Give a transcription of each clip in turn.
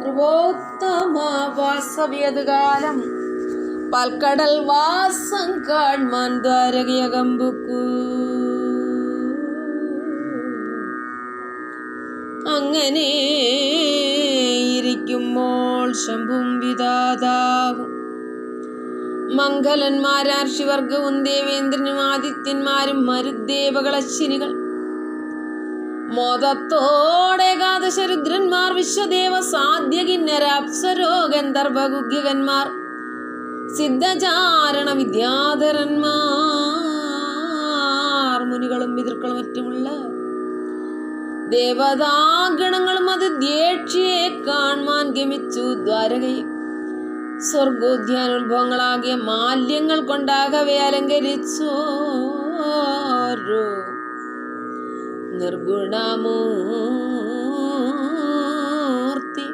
ധ്രുവോത്തമ വാസവ്യതുകാലം പൽക്കടൽ വാസം കാൺമാൻ ദ്വാരകയകമ്പുക്കു അങ്ങനെ ഇരിക്കുമ്പോൾ ശംഭും വിതാതാവും മംഗലന്മാരാർഷിവർഗവും ദേവേന്ദ്രനും ആദിത്യന്മാരും മരുദ്ദേവകളശ്ശിനികൾ ഏകാദശരുദ്രന്മാർ വിശ്വദേവ സാധ്യ കിന്നര അപ്സരോ ഗന്ധർവഗുഗ്യകന്മാർ സിദ്ധചാരണ വിദ്യാധരന്മാർ മുനികളും പിതൃക്കളും മറ്റുമുള്ള ദേവതാഗണങ്ങളും അത് ദേക്ഷിയെ കാണുവാൻ ഗമിച്ചു ദ്വാരകയും സ്വർഗോദ്യാനുഭവങ്ങളാകിയ മാല്യങ്ങൾ കൊണ്ടാകവെ അലങ്കരിച്ചോരോ നിർഗുണമൂർത്തി.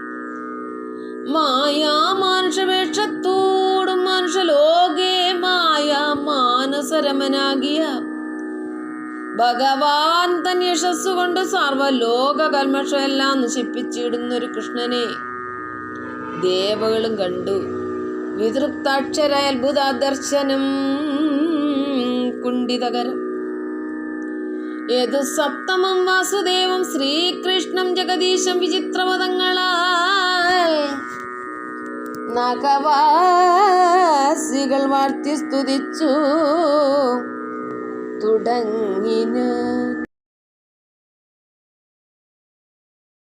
മായാ മനുഷ്യവേഷത്തോടും മനുഷ്യലോകേ മായ മാനസരമനാകിയ ഭഗവാൻ തൻ യശസ്സുകൊണ്ട് സർവലോക കൽമഷമെല്ലാം നശിപ്പിച്ചിടുന്ന ഒരു കൃഷ്ണനെ ദേവകളും കണ്ടു. വിതൃപ്താക്ഷര അത്ഭുത ദർശനം കുണ്ടിതകരം. ഏതു സപ്തമം വാസുദേവം ശ്രീകൃഷ്ണം ജഗദീശം വിചിത്രമതങ്ങളാൽ നഖവാസികൾ വാഴ്ത്തി സ്തുതിച്ചു. തുടങ്ങിന